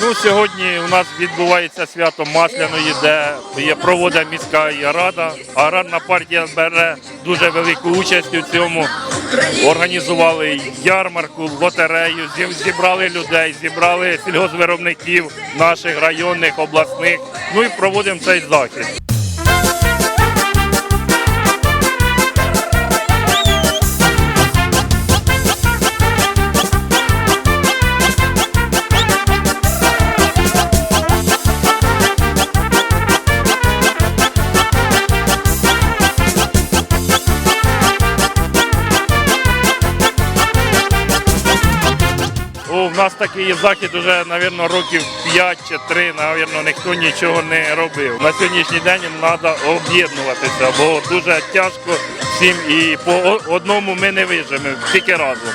Ну, сьогодні у нас відбувається свято Масляної, де є проводить міська рада. Аграрна партія бере дуже велику участь у цьому. Організували ярмарку, лотерею, зібрали людей, зібрали сільгоспвиробників наших районних, обласних. Ну і проводимо цей захід. Нас такий захід уже, мабуть, років 5 чи 3, мабуть, ніхто нічого не робив. На сьогоднішній день треба об'єднуватися, бо дуже тяжко всім і по одному ми не вижимо, тільки разом.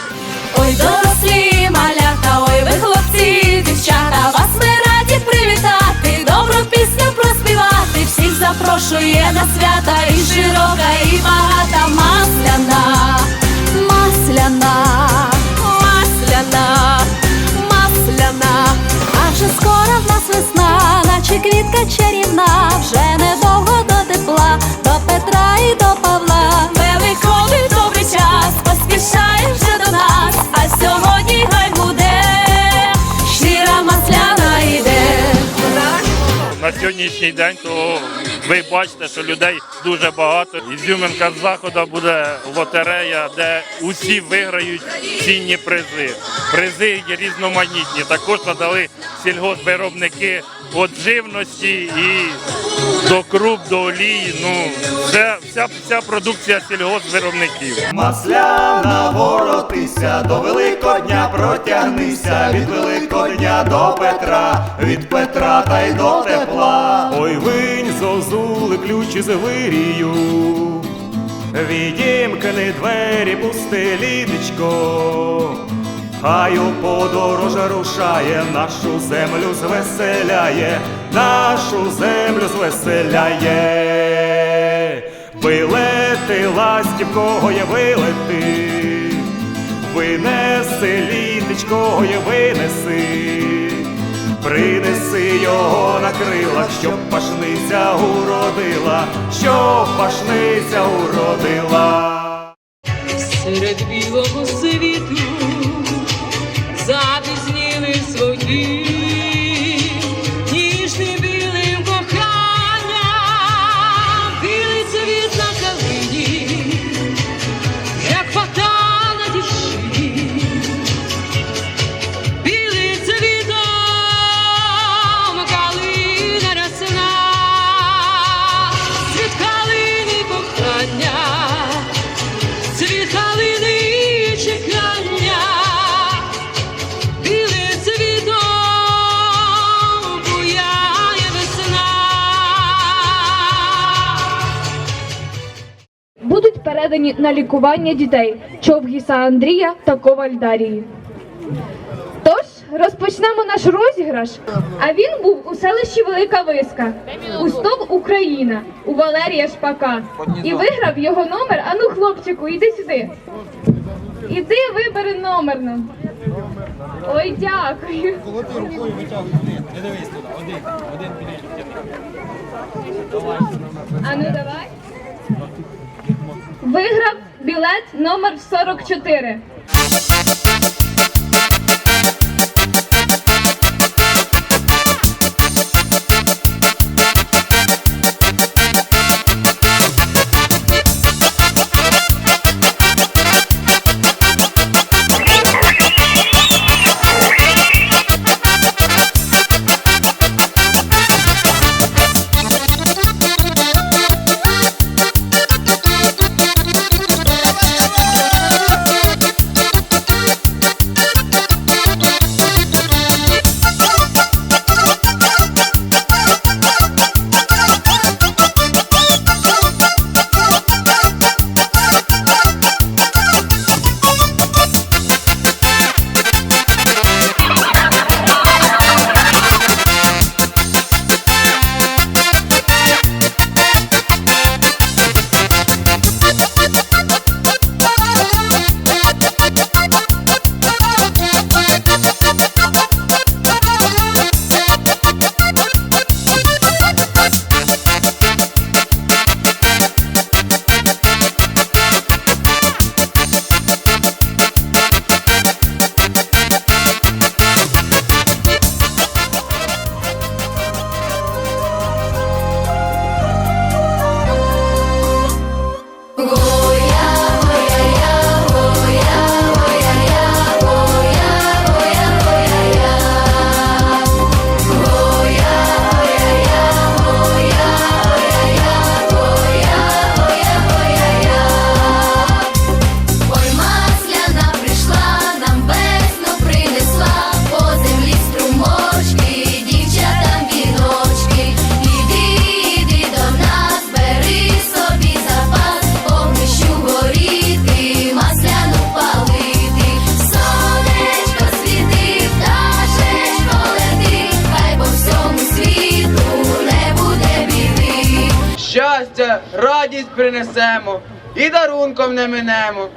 Ой, дорослі малята, ой, ви хлопці, дівчата, вас ми раді привітати, добру пісню проспівати, всіх запрошує на свята і широка, і багата масляна, масляна, наче квітка чарівна, вже недовго до тепла, до Петра і до Павла. Великий добрий час, поспішає до нас, а сьогодні хай буде, щира масляна йде. На сьогоднішній день то ви бачите, що людей дуже багато. Ізюминка з заходу буде лотерея, де усі виграють цінні призи. Призи є різноманітні. Також надали сільгоспвиробники від живності і до круп, до олії. Ну, це вся, вся продукція сільгоспвиробників. Масляна воротися, до Великодня протягнися, від Великодня до Петра, від Петра та й до тепла. Ой, винь зозули ключі з вирію, відімкни двері, пусти лідечко. Хай у подорож рушає, нашу землю звеселяє, нашу землю звеселяє. Вилети, ластівкого є вилети, винеси літечко є винеси, принеси його на крилах, щоб пашниця уродила, щоб пашниця уродила. серед білого світу see. Будуть на лікування дітей Човгіса Андрія та Коваль Дарії. Тож розпочнемо наш розіграш. А він був у селищі Велика Виска, у СТОВ Україна, у Валерія Шпака. І виграв його номер. Ану, хлопчику, іди сюди. Іди, вибери номер нам. Ой, дякую. Ану, давай. Виграв білет номер 44. Радість принесемо і дарунком не минемо.